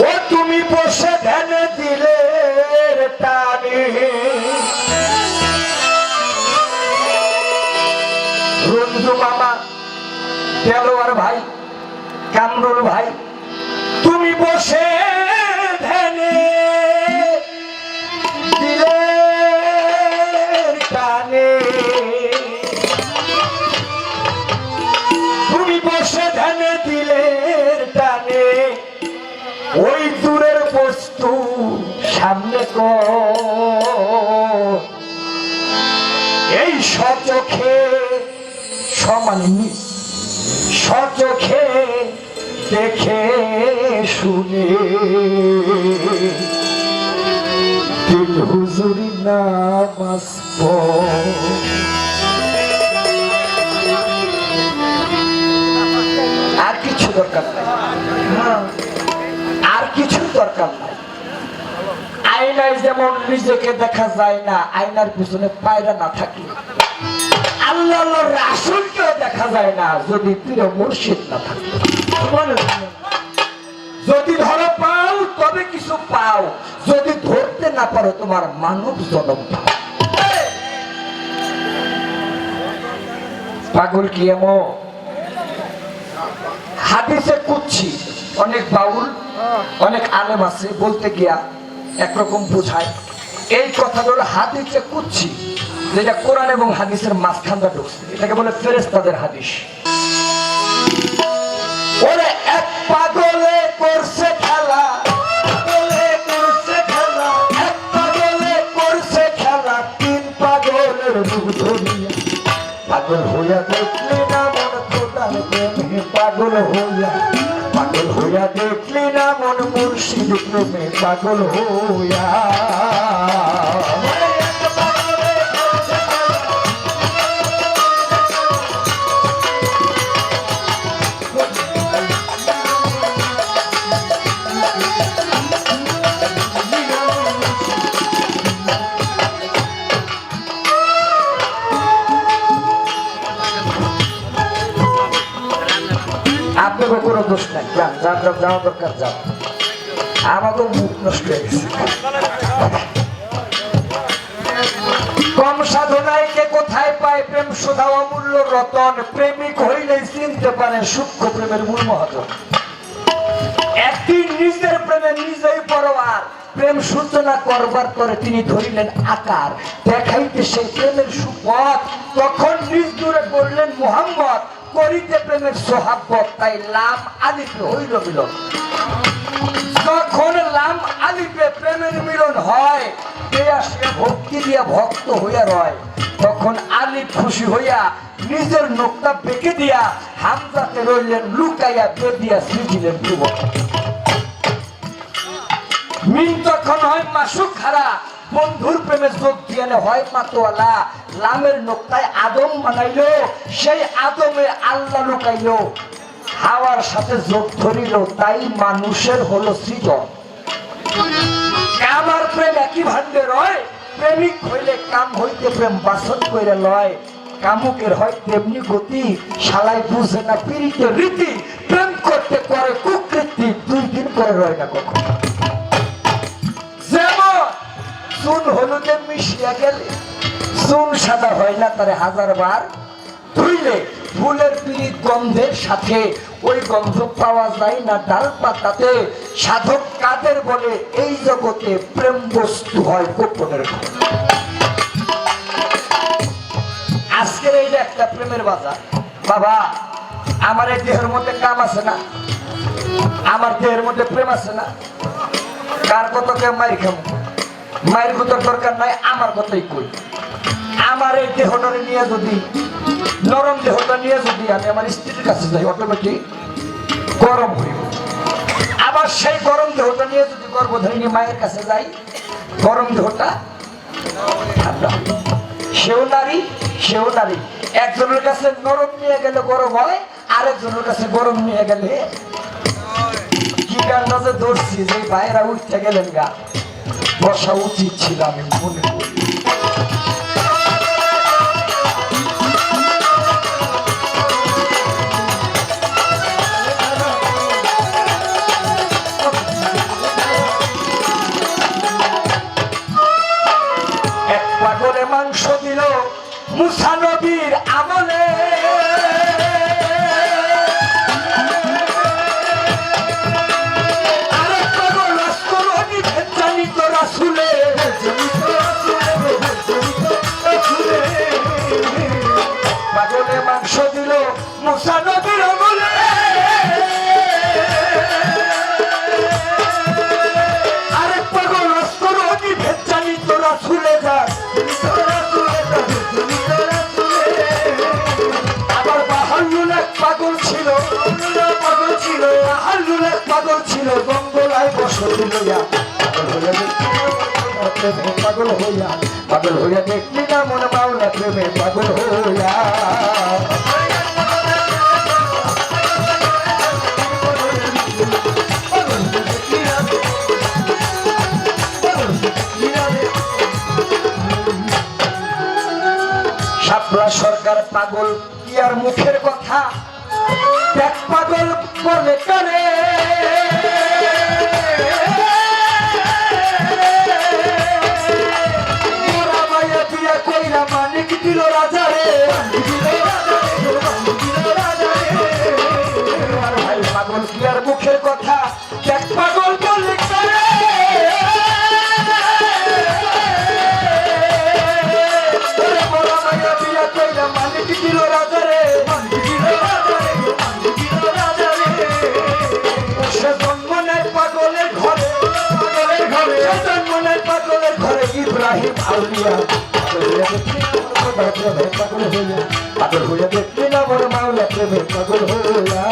ও তুমি বসে ধ্যান দিলে টানে রঞ্জু মামা দেলোয়ার ভাই কামরুল ভাই কর এই সচোখে সমান সচোখে দেখে শুনে দিল হুজুরি নামাজ আর কিছু দরকার নাই। আর কিছু দরকার নাই। আয়নায় যেমন নিজেকে দেখা যায় না, আয়নার পিছনে পায়রা না থাকলে আল্লাহ রাসুলকেও দেখা যায় না, যদি প্রিয় মুর্শিদ না থাকে। যদি ধরো পাও, তবে কিছু পাও। যদি ধরতে না পারো, তোমার মানব জনম পাও পাগল কি এমন? হাদিসে কুচ্ছি অনেক বাউল, অনেক আলেম আছে, বলতে গিয়া একরকম বোঝায়। এই কথাগুলো হাদিসে কুচ্ছি যেটা কোরআন এবং হাদিসের মাঝখানটা ঢুকছে। এটাকে বলে ফেরেস্তাদের হাদিস। ওরে এক পাগলে করছে খেলা পাগলে হইয়া দেখলি না পাগল হইয়া পাগল হইয়া দেখলি না মন মুর্শিদ প্রেমে পাগল হইয়া। আপনাকে কোনো দোষ নাই। যান যান যাওয়া দরকার, যান। আমাকেও মুখ নষ্ট হয়ে নিজের প্রেমে নিজেই পরোয়ার। প্রেম সূচনা করবার পরে তিনি ধরিলেন আকার। দেখাইতে সেই প্রেমের সুপথ। তখন নিজ দূরে বললেন, মোহাম্মদ করিতে প্রেমের সোহাব্বত তাই লাম আলিফে হইল মিলন। যখন লাম আলিফে প্রেমের মিলন হয় ভক্তি দিয়া ভক্ত হইয়া রয়? তখন আলিফ খুশি হইয়া নিজের নোকটা বেঁকে দিয়া হামজাতে রইলেন, লুকাইয়া বেদিয়া সৃজিলেন যুবক। মিন তখন হয় মাসুক খারা বন্ধুর প্রেমে যোগ দিয়ালে হয় মাতোয়ালা। লামের নোকটায় আদম বানাইলো, সেই আদমে আল্লাহ লুকাইলো। হাওয়ার সাথে যোগ ধরিল, তাই মানুষের হলো সৃজন। কামার প্রেম একই ভান্ডে রয়, প্রেমিক হইলে কাম হইতে প্রেম বাসন কইরে লয়। কামুকের হয় তেমনি গতি শালাই বুঝে না পীড়িত রীতি। প্রেম করতে করে কুকৃতি, দুই দিন পরে রয় না কখনো। চুন হলুদে মিশিয়া গেলে চুন সাদা হয় না, তার হাজার বার ধুইলে ফুলের পিড়িত গন্ধের সাথে ওই গন্ধ পাওয়া যায় না ডাল পাতাতে সাধক কাদের বলে, এই জগতে প্রেম বস্তু হয় গোপনের আজকের এই একটা প্রেমের বাজার, বাবা, আমার এই দেহের মধ্যে কাম আছে না? আমার দেহের মধ্যে প্রেম আছে না? কার কত কে মারি খাব মায়ের কত দরকার নাই, আমার কথাই কই। আমার এই দেহটারে নিয়ে যদি, নরম দেহটা নিয়ে যদি আমি আমার স্ত্রীর কাছে যাই অটোমেটিক গরম হইব আবার সেই গরম দেহটা নিয়ে যদি গর্ভধারিণী মায়ের কাছে যাই, গরম দেহটা ঠান্ডা। সেও নারী সেও নারী। একজনের কাছে নরম নিয়ে গেলে গরম হয়, আরেকজনের কাছে গরম নিয়ে গেলে কি গানটা যে ধরছি, যে বাইরা উঠতে গেলেন গা। বসা উচিত ছিল আমি মনে করি। প্রেমে পাগল হইয়া পাগল হইয়া দেখলি না মন মাওলা প্রেমে পাগল হইয়া। সরকার পাগল কি আর মুখের কথা? দেখ পাগল কারে আউলিয়া পাগল হইয়া দেখলি না বড় মাওলা প্রেমে পাগল হইয়া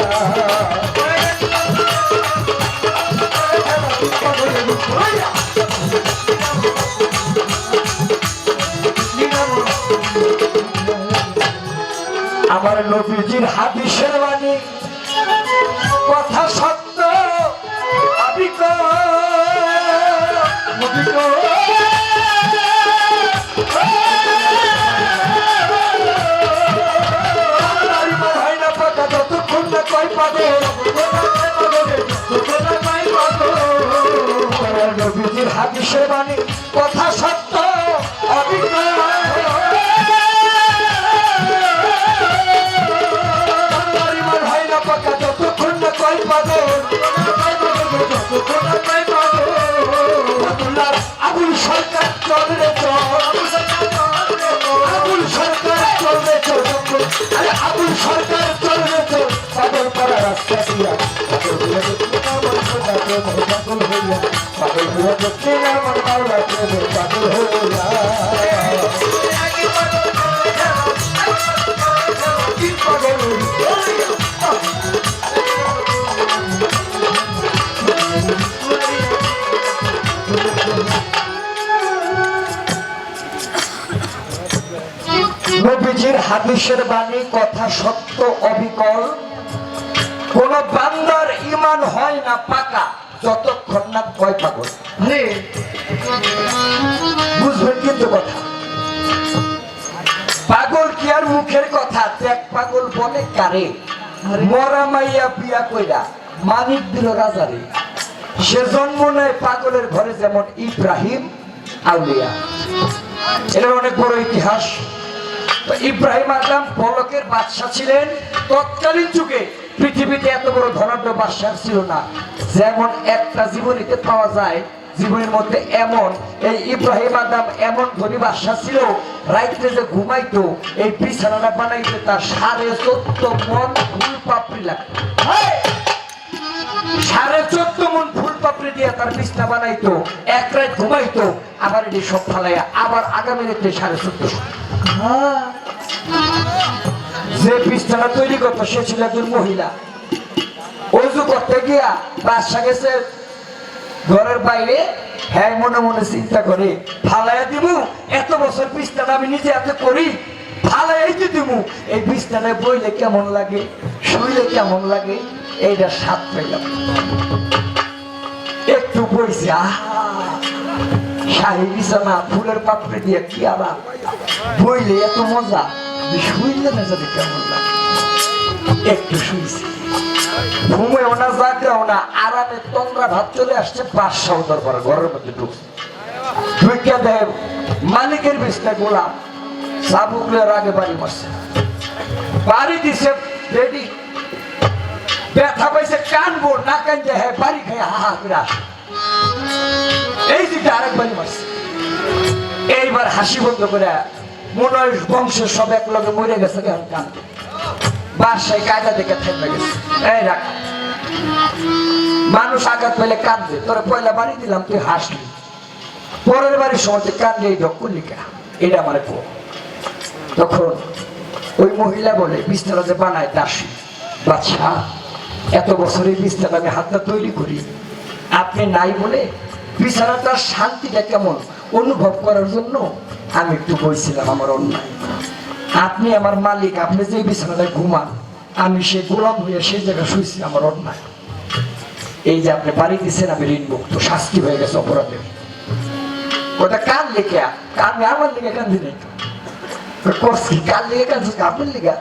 আমার নবীজির হাদিসের বাণী। নবীজির হাদিসের বাণী, কথা সত্য অবিক পরিমাণ না পাকা, যতক্ষণ না কয় পাগল। আবুল্লাহ আবুল সরকার চলবে চলবে পাগল করা রাস্তা দিয়া। নবীজির হাদিসের বাণী, কথা সত্য, অবিকল। কোন বান্দার ইমান হয় না পাকা, যতক্ষণ না কয় পাগল। কারে মরা মাইয়া বিয়া কইরা মানিক দিল রাজারে। সে জন্ম নেয় পাগলের ঘরে যেমন ইব্রাহিম আউলিয়া। এটা অনেক বড় ইতিহাস। ইব্রাহিম আদম পলকের বাদশাহ ছিলেন। তৎকালীন যুগে পৃথিবীতে এত বড় ধনাঢ্য বাদশাহ ছিল না। যেমন একটা জীবনীতে পাওয়া যায় জীবনের মধ্যে এমন, এই ইব্রাহিম আদম এমন ধনী বাদশাহ ছিল, রাইতে যে ঘুমাইতো, এই বিছানাটা বানাইতে, তার সাড়ে চোদ্দ মন ফুল পাপড়ি লাগতো। সাড়ে চোদ্দ মন ফুল পাপড়ি দিয়ে তার বিছনা বানাইতো, এক রাত ঘুমাইতো, আবার এটি সব ফালাইয়া, আবার আগামী রাতে সাড়ে চোদ্দ যে বিছানা তৈরি করতো, সে ছিল একজন মহিলা। অজু করতে গিয়া বাদশা গেছে ঘরের বাইরে হ্যাঁ মনে মনে চিন্তা করে, ফালাইয়া দিব এত বছর বিছনাটা আমি নিজে হাতে করি একটু বইছে বিছানা, ফুলের পাপড়ি দিয়ে কি আরাম বইলে এত মজা শুইলে না যদি কেমন লাগে। একটু শুইছি। ঘুমেও না জাগেও না, আরামে তন্দ্রা ভাত চলে আসছে, বাদশাহ দরবার, ঘরের মধ্যে ঢুকছে। ঢুকে দেয় মালিকের বিছনা গোলাম সাবুকলের আগে বাড়ি মারছে। বাড়ি দিছে রেডি। ব্যথা পাইছে, কানবো, না কানতে হ্যাঁ বাড়ি খাই হা হা করে এই দিকে আরেক বাড়ি মারছে। এইবার হাসি বন্ধ করে মনে হয় বংশের সব এক লগে মরে গেছে কেন কান্দে বাসায় কায়দা দেখে থেমে গেছে। এই রাখ। মানুষ আঘাত পেলে কাঁদবে। তোর পয়লা বাড়ি দিলাম, তুই হাসলি। পরের বাড়ির সময় কান্দে এই ডকুলিকা এটা আমার কো তখন ওই মহিলা বলে, বিছানা যে বানায় দাসী বাদশাহ, এত বছরে বিছানা আমি হাতটা তৈরি করি। আপনি নাই বলে বিছানাটার শান্তিটা কেমন? অনুভব করার জন্য আমি একটু বলছিলাম আমার অন্যায়। আপনি আমার মালিক, আপনি যে বিছানাটায় ঘুমান, আমি সে গোলাম হয়ে সেই জায়গায় শুয়েছি, আমার অন্যায়। এই যে আপনি বাড়ি দিচ্ছেন আমি ঋণ মুক্ত শাস্তি হয়ে গেছে অপরাধের। ওটা কান লেখা? কান আমার লেখা কান দিনে করছি কান লেখা?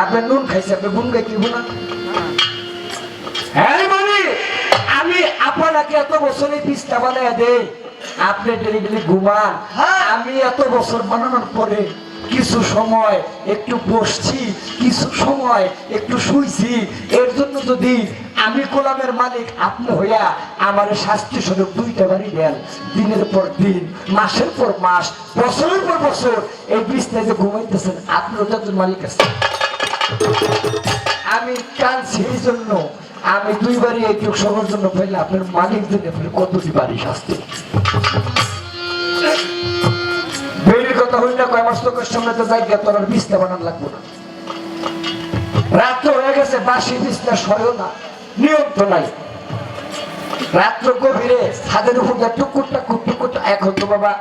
আপনি নুন খাইছে আপনি গুন হ্যাঁ। আমি এত বছর বানানোর পরে কিছু সময় একটু বসছি, কিছু সময় একটু শুইছি। এর জন্য যদি আমি গোলামের মালিক, আপনি হইয়া আমার শাস্তি স্বরূপ দুইটা বাড়ি দেন। দিনের পর দিন, মাসের পর মাস, বছরের পর বছর এই বিছনায় যে ঘুমাইতেছেন আপনার তো মালিক আছে আমি কাঁদছি, এই জন্য আমি দুইবারই এই যোগ সবার জন্য পাইলে আপনার মালিক আপনি কতটি বাড়ি শাস্তি? না কয় মাস তোকের সামনে তো জায়গা, তোর বিছনা বানান লাগবো না। রাত্র হয়ে গেছে, বাসি বিছনা সয়ও না, নিয়ম তো নাই। রাত্র গভীরে ছাদের উপর টুকুর টাকুর টুকুর টা- এখন তো বাবা,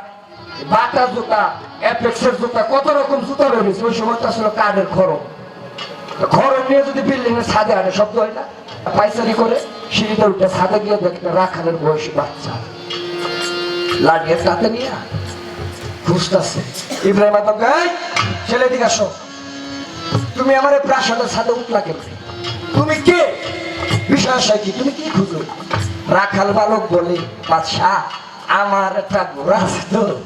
বাটা জুতা, অ্যাপেক্সের জুতা, কত রকম জুতা রয়েছে ওই সময় তো আসলে কাঠের খরম খরম নিয়ে যদি বিল্ডিং এর ছাদে আনে, শব্দ হয় না? পাইচারি করে সিঁড়িতে উঠে ছাদে গিয়ে দেখতে রাখালের বয়সী বাচ্চা। লাগিয়ে তাতে নিয়ে তুমি কে? কি? রাখাল বালক বলে, বাদশাহ, আমার একটা ঘোড়া আছে তো।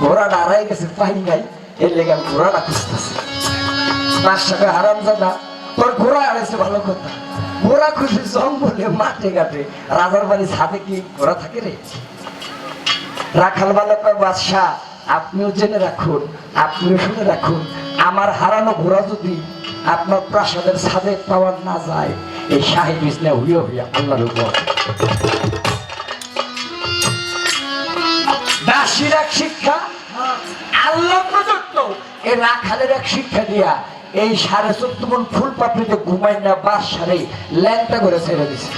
ঘোড়া দাঁড়াই গেছে, পাই এর লেগে ঘোড়াটা খুঁজতেছি। হারাম তোর ঘোড়া হারাইছে ভালো কথা। ঘোড়া খুঁজে জঙ্গলে, মাঠে, ঘাটে। রাজার বাড়ি ছাদে কি ঘোড়া থাকে রে? রাখাল বালক বাদশাহ আপনিও জেনে রাখুন, আপনিও শুনে রাখুন, আমার হারানো ঘোড়া যদি আপনার প্রাসাদের ছাদে পাওয়া না যায়, এই শাহী বিজনে হুইয়া হুইয়া আল্লাহর উপর। দাসির এক শিক্ষা, আল্লাহ প্রদত্ত। এ রাখালের এক শিক্ষা দিয়া এই সাড়ে চোদ্দ মন ফুল পাপড়িতে ঘুমাই না, বাস সারে ল্যাংটা করে ছেড়ে দিছে।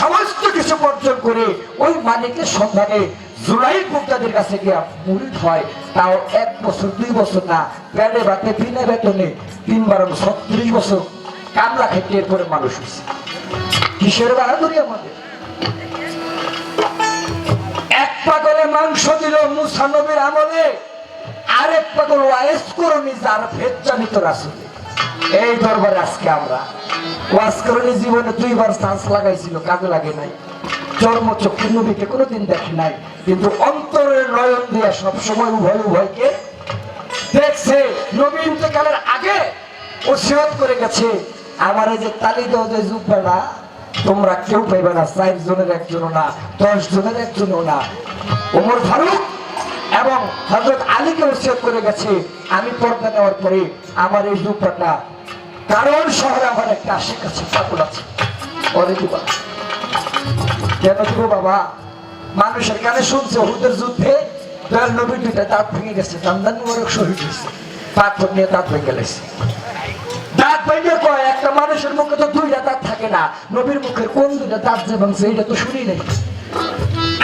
সমস্ত কিছু বর্জন করে ওই মালিকের সন্ধানে জুলাই মুক্তাদের কাছে গিয়া মুরিদ হয়। তাও এক বছর, দুই বছর না প্যাডে বাতে, বিনা বেতনে তিন বারো ছত্রিশ বছর কামলা খেতে এরপরে মানুষ হয়েছে। কিসের বাহাদুরি আমাদের? এক পাগলে মাংস দিল মুসা নবীর আমলে। আরেক পাগল ওয়াইস যার ভেদ জানিত রাসুলে এই দরবারে আজকে আমরা। ওয়াজ জীবনে দুইবার চান্স লাগাইছিল, কাজে লাগে নাই। চর্ম চক্ষু নবীকে কোনোদিন দেখে নাই। কিন্তু অন্তরের নয়ন দিয়া সবসময় উভয় উভয়কে দেখছে। নবী ইন্তেকালের আগে ও সিরত করে গেছে। আমার এই যে তালি দাও যে জুব্বাটা, তোমরা কেউ পাইবে না চার জনের একজনও না দশ জনের একজনও না। ওমর ফারুক এবং হজরত আলীকে উচ্ছেদ করে গেছে। আমি পর্দা নেওয়ার পরে আমার এই জুব্বাটা কারণ শহরে আমার একটা আশিক আছে, পাগল আছে। কেন দিব বাবা? মানুষের কানে শুনছে ওহুদের যুদ্ধে নবীর দুইটা দাঁত ভেঙে গেছে মোবারক শহীদ হয়েছে, পাথর নিয়ে দাঁত ভেঙে গেছে। কয়, একটা মানুষের মুখে তো দুইটা দাঁত থাকে না, নবীর মুখের কোন দুইটা দাঁত যে ভাঙছে এটা তো শুনি নাই।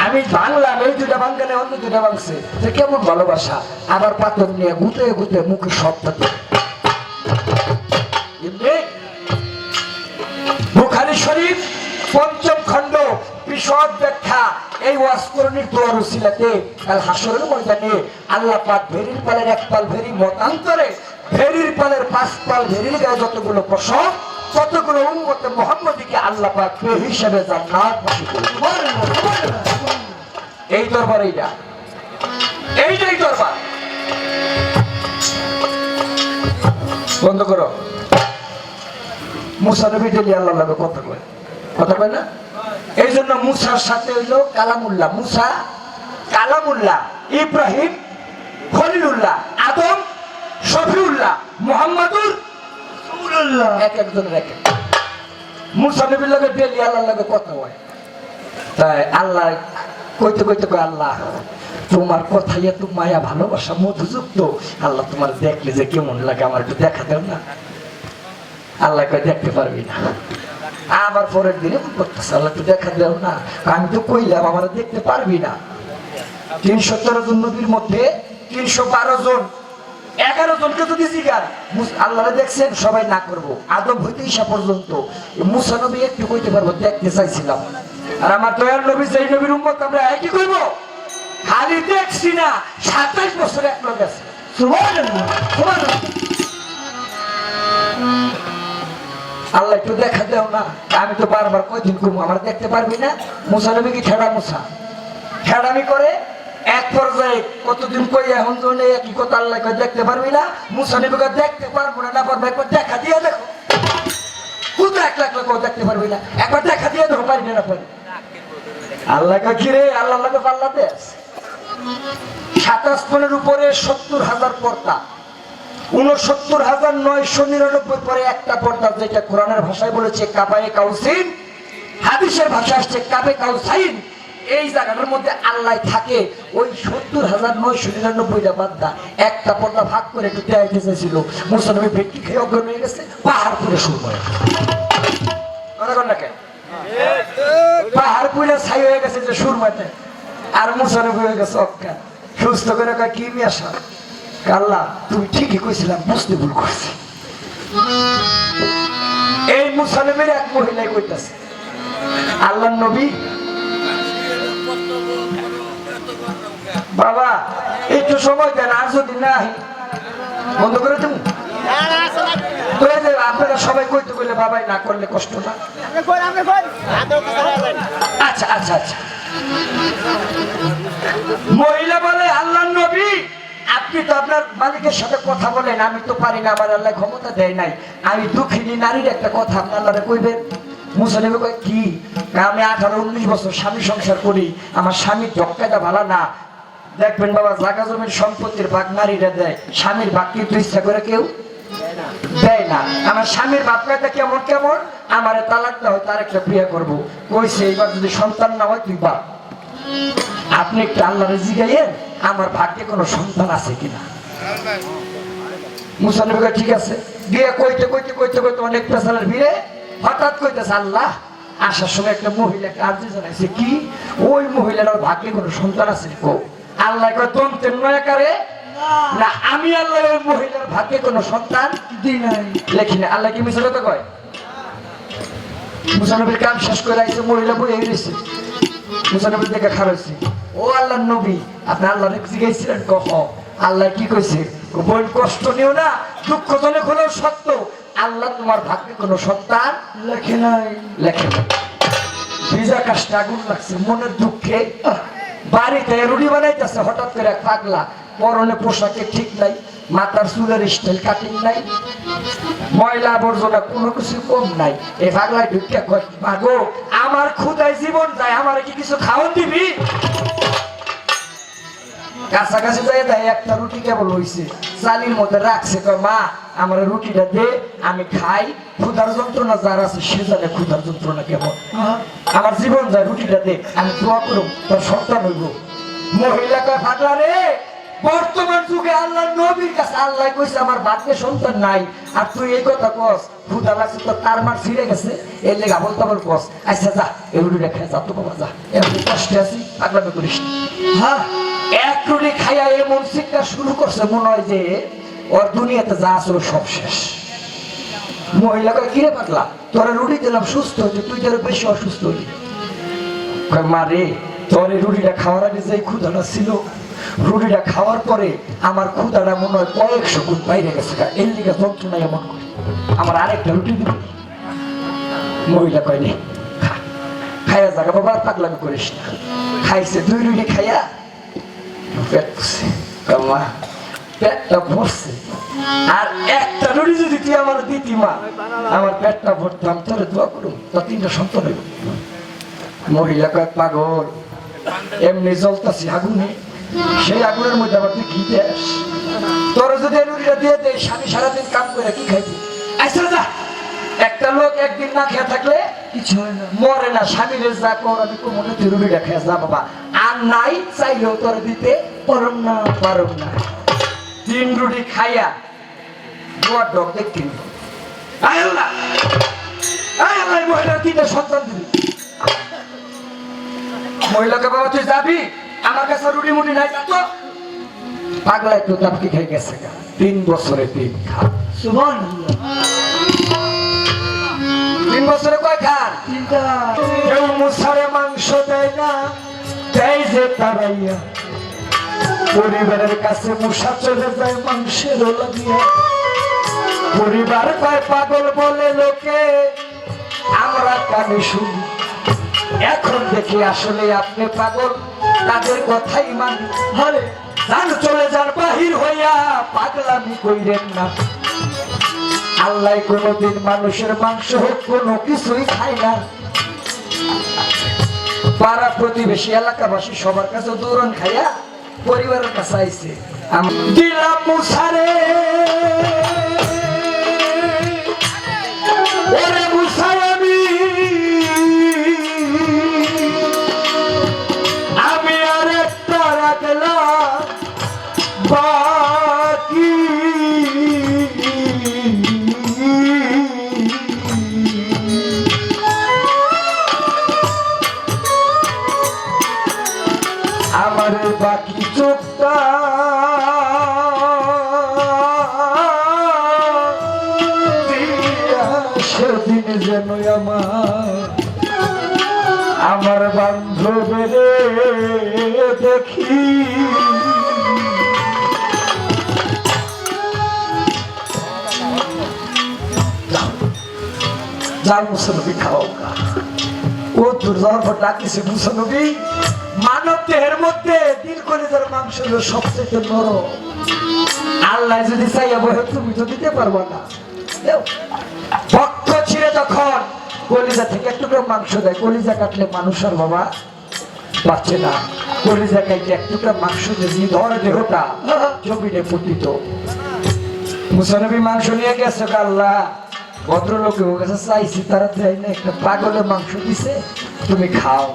আমি বাংলা এই দুটা বাঙ্গালে অন্য দুটা ভাঙছে যে কেমন ভালোবাসা? আবার পাথর নিয়ে গুতে গুতে মুখে এমনি? বুখারী শরীফ, পঞ্চম খণ্ড, বিশদ ব্যাখ্যা। এই ওয়াসকরণীর দোয়ার উসিলাতে কাল হাসরের ময়দানে আল্লাহ পাক ভেরির পালের এক পাল ভেরি মতান্তরে, ভেরির পালের পাঁচ পাল ভেরির গায়ে যতগুলো পশম ততগুলো উম্মতে মোহাম্মদীকে আল্লাহ পাক হিসাবে জান্নাত। এই দরবার এইটা এইটাই দরবার। বন্ধ করো। মুসা নবী ডেলি আল্লাহ লাগে কথা কয়। কথা কয় না? এই জন্য মুসার সাথে হইল কালামুল্লাহ। মুসা কালামুল্লাহ, ইব্রাহিম খলিলুল্লাহ, আদম শফিউল্লাহ, মোহাম্মদুর এক একজনের এক। মুসা নবীর লগে ডেলি আল্লাহ লাগে কথা হয় তাই আল্লাহ কইতে কইতে কয়, আল্লাহ, তোমার কথাই এত মায়া, ভালোবাসা, মধুযুক্ত। আল্লাহ, তোমার দেখলে যে কেমন লাগে, আমার একটু দেখা দেও না। আল্লাহ কয়, দেখতে পারবি না। আবার পরের দিনে করতেছে, আল্লাহ, একটু দেখা দেও না। আমি তো কইলাম, আমার দেখতে পারবি না। তিনশো তেরো জন নবীর মধ্যে তিনশো বারো জন, এগারো জনকে যদি জিগার আল্লাহ দেখছেন, সবাই না করব। আদম হইতে ঈশা পর্যন্ত। এই মুসা নবী একটু কইতে পারব, দেখতে চাইছিলাম। আর আমার দয়াল নবী সেই নবীর উম্মত, আমরা একই করব। খালি দেখছি না সাতাইশ বছর এক লোক আছে। আল্লাহ একটু দেখা দেও না, আমি তো বারবার কয়দিন করব, আমার দেখতে পারবি না। মুসা নবী কি ঠেড়া মুসা? ঠেড়ামি করে এক পর্যায়ে কতদিন কই এখন নেই কি কথা আল্লাহ দেখতে পারবি না? মুসা নবী দেখতে পারব না না পারব একবার দেখা দিয়ে দেখো। তো এক লাখ লাখ দেখতে পারবি না? একবার দেখা দিয়ে দেখো, পারবি না পারবি। আল্লাহ কয় কি রে? আল্লাহ আল্লাহকে পাল্লা দেশ সাতাশ পনেরো উপরে সত্তর হাজার পর্দা। উনসত্তর হাজার নয়শো নিরানব্বই পরে একটা পর্দা যেটা কোরআনের ভাষায় বলেছে, কাবায়ে কাউসিন। হাদিসের ভাষা আসছে, কাবে কাউসাইন। এই জায়গাটার মধ্যে আল্লাহ থাকে। ওই সত্তর হাজার নয়শো নিরানব্বইটা বাদ্দা একটা পর্দা ভাগ করে একটু দেখাইতে চাইছিল মুসলমি ভেটকি খেয়ে অগ্রণ হয়ে গেছে, পাহাড় করে শুরু করে। কেন? পাহাড় ছাই হয়ে গেছে যে সুরমাতে। আর মুসলমি হয়ে গেছে অজ্ঞান। সুস্থ করে কি সাহেব কাল্লা তুমি ঠিকই কইছিলাম বুঝতে ভুল করছি। এই মুসালিমের এক মহিলাই কইতাছে আল্লাহ নবী, বাবা, একটু সময় দেন, আর যদি না বন্ধ করে তুমি তো এই যে আপনারা সবাই কইতে কইলে বাবাই না করলে কষ্ট না। আচ্ছা আচ্ছা আচ্ছা। মহিলা বলে আল্লাহ নবী আপনি তো আপনার মালিকের সাথে কথা বলেন আমি তো পারি না আমার আল্লাহ ক্ষমতা দেয় নাই। আমি দুঃখিনী নারীর একটা কথা আপনার আল্লাহরে কইবেন? মুসলিম কি? আমি আঠারো উনিশ বছর স্বামী সংসার করি আমার স্বামীর জক্কাটা ভালো না। দেখবেন বাবা জাগা জমির সম্পত্তির ভাগ নারীরা দেয় স্বামীর ভাগ কিন্তু ইচ্ছা করে কেউ দেয় না। আমার স্বামীর কেমন কেমন? আমার তালাক না হয়, তার একটা বিয়ে করব। কইছে, এইবার যদি সন্তান না হয়, তুই বাপ। আপনি একটু আমার ভাগ্যে কোনো সন্তান আছে কিনা? ঠিক আছে। বিয়ে কইতে কইতে কইতে কইতে অনেক পেশালের বিয়ে হঠাৎ কইতেছে, আল্লাহ, আসার সময় একটা মহিলা কার্য জানাইছে। কি? ওই মহিলার ভাগ্যে কোনো সন্তান আছে? কো আল্লাহ কয় না আমি আল্লাহ ওই মহিলার ভাগ্যে কোনো সন্তান দিই নাই। লেখি না আল্লাহ কি মিশে কথা কয়? মুসানবীর কাম শেষ করে আইছে মহিলা বই রয়েছে মুসানবীর দেখে খারাইছে ও আল্লাহ নবী আপনি আল্লাহ জিজ্ঞাসছিলেন কহ আল্লাহ কি কইছে? বোন কষ্ট নিও না দুঃখ জনক হলেও সত্য। আল্লাহ তোমার ভাগ্যে কোনো সন্তান লেখে নাই। লেখে নাই। ভিজা কাশটা আগুন লাগছে মনের দুঃখে। বাড়িতে রুটি বানাইতেছে হঠাৎ করে এক পাগলা। পরনে পোশাকে ঠিক নাই, মাথার চুলের স্টাইল কাটিং নাই, ময়লা আবর্জনা কোনো কিছু কম নাই। এই পাগলায় ঢুকিয়া কয়, মাগো, আমার ক্ষুদায় জীবন যায়, আমার কি কিছু খাওয়ান দিবি? কাছাকাছি যাই দেয়, একটা রুটি কেবল চালির মধ্যে রাখছে, কয়, মা, আমার রুটিটা দে, আমি খাই। ক্ষুধার যন্ত্রণা যার আছে, সে জানে ক্ষুধার যন্ত্রণা কেমন। আমার জীবন যায়, রুটিটা দে, আমি দোয়া করব তোর সন্তান হইব। মহিলা কয় ফাটলা রে বর্তমান যুগে আল্লাহ নবীর কাছে আল্লাহ কইছে, আমার বাচ্চা সন্তান নাই। আর তুই এই কথা কস ক্ষুধা লাগছে তো তার মার ছিঁড়ে গেছে। এর লেগে আবল তাবল কস আচ্ছা যা রুটিটা খেয়ে যা, তো বাবা, যা। এরকম কষ্টে আছি, পাগলামি করিস হ্যাঁ এক রুটি খাইয়া এমন শিক্ষা শুরু করছে, মনে হয় যে ওর দুনিয়াতে যা আসলো সব শেষ। মহিলা কয়, কিরে পাতলা তোরা রুটি দিলাম, সুস্থ হয়েছে, তুই তোর বেশি অসুস্থ কয়, মা রে, তোর রুটিটা খাওয়ার আগে যে ক্ষুধাটা ছিল রুটিটা খাওয়ার পরে আমার ক্ষুধাটা মনে হয় কয়েকশো গুণ বাইরে গেছে। এর লিগে যন্ত্রণা এমন করে। আমার আরেকটা রুটি দিবি? মহিলা কয়, নে খাইয়া জাগা বাবা পাগলামি করিস না। খাইছে, দুই রুটি খাইয়া পেট পুষছে মা পেটটা ভরছে। আর একটা রুটি যদি তুই আমার দিতি, মা, আমার পেটটা ভরতাম তোরে দোয়া করুম। তোর তিনটা সন্তান হইব। মহিলা কয়েক পাগল, এমনি জ্বলতাছি, আগুনে। সেই আগুনের মধ্যে আবার তুই কি দেশ তোর যদি রুটিটা দিয়ে দে, স্বামী সারাদিন কাম করে কি খাইবি? একটা লোক একদিন না খেয়ে থাকলে কিছু হয় না, মরে না। কর, আমি খেয়ে যা, বাবা। আর নাই, চাইলেও তোর দিতে পারম না পারম না। তিন রুটি খাইয়া দোয়ার ডক দেখতে আয় তিনটা সন্তান দিবি। মহিলাকে, বাবা, তুই যাবি? আমার কাছে রুটি মুটি নাই, তো পাগলা একটু দাপকি খাই গেছে। তিন বছরে তিন খা সুবহানাল্লাহ। তিন বছরে কয় খান কেউ মুসারে মাংস দেয় না, দেয় যে তারাইয়া। পরিবারের কাছে মুসা চলে যায় মাংসের পরিবার কয়, পাগল বলে লোকে, আমরা কানে শুনি। এখন দেখি আসলে আপনি পাগল, তাদের কথাই মানি। হরে যান, চলে যান, বাহির হইয়া পাগলামি কইরেন না। আল্লাহ কোনদিন মানুষের মাংস হোক, কোনো কিছুই খায় না। পাড়া প্রতিবেশী এলাকাবাসী সবার কাছে দৌড়ন খাইয়া পরিবারের কাছে আইছে। দিলাম মুসারে। ওরে মুসাই সেদিন যেন আমার আমার বান্ধবের দেখি যার মুসলবি খাও গা। ও তোর যাওয়ার পর ডাকতেছে মুসলবি মানব দেহের মধ্যে দিল মাংস হলো সবচেয়ে নরম। আল্লাহ যদি চাইয়া বহে, তুমি তো দিতে পারব না। রক্ত ছিঁড়ে যখন, কলিজা থেকে একটু মাংস দেয়, কলিজা কাটলে মানুষ আর বাবা পাচ্ছে না। কলিজা কাটলে একটু করে মাংস দিয়ে ধরে দেহটা, জমিনে পতিত। মুসানবী মাংস নিয়ে গেছে আল্লাহ। ভদ্রলোকে ও চাইছি তারা দেয় না, একটা পাগলের মাংস দিছে, তুমি খাও।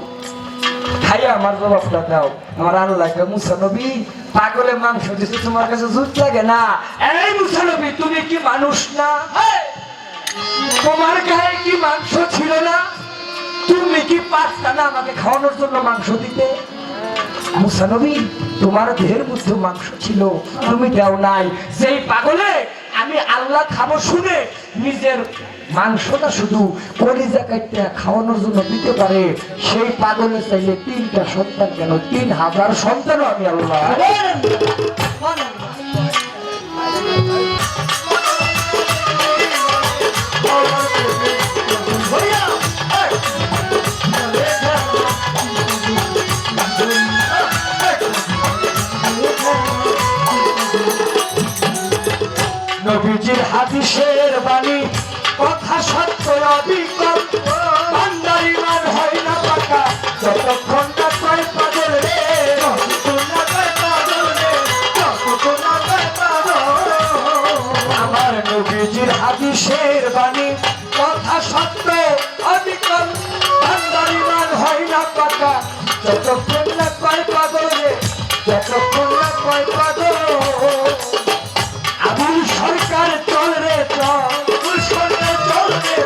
খাইয়া আমার জবাবটা দাও। আমার আল্লাহকে মুসানবী পাগলের মাংস দিছে, তোমার কাছে জুত লাগে না? এই মুসানবী তুমি কি মানুষ না! তোমার গায়ে কি মাংস ছিল না? তুমি কি পারতা না আমাকে খাওয়ানোর জন্য মাংস দিতে? মুসানবী তোমার দেহের মধ্যে মাংস ছিল, তুমি দেও নাই। যেই পাগলে আমি আল্লাহ খাব শুনে নিজের মাংসটা শুধু কলিজা কাটতে খাওয়ানোর জন্য দিতে পারে, সেই পাগলের চাইলে তিনটা সন্তান কেন? তিন হাজার সন্তানও আমি আল্লাহ।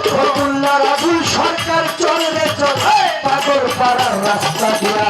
চল রে সরকার চলবে চল। পাগল পাড়ার রাস্তা দিয়া।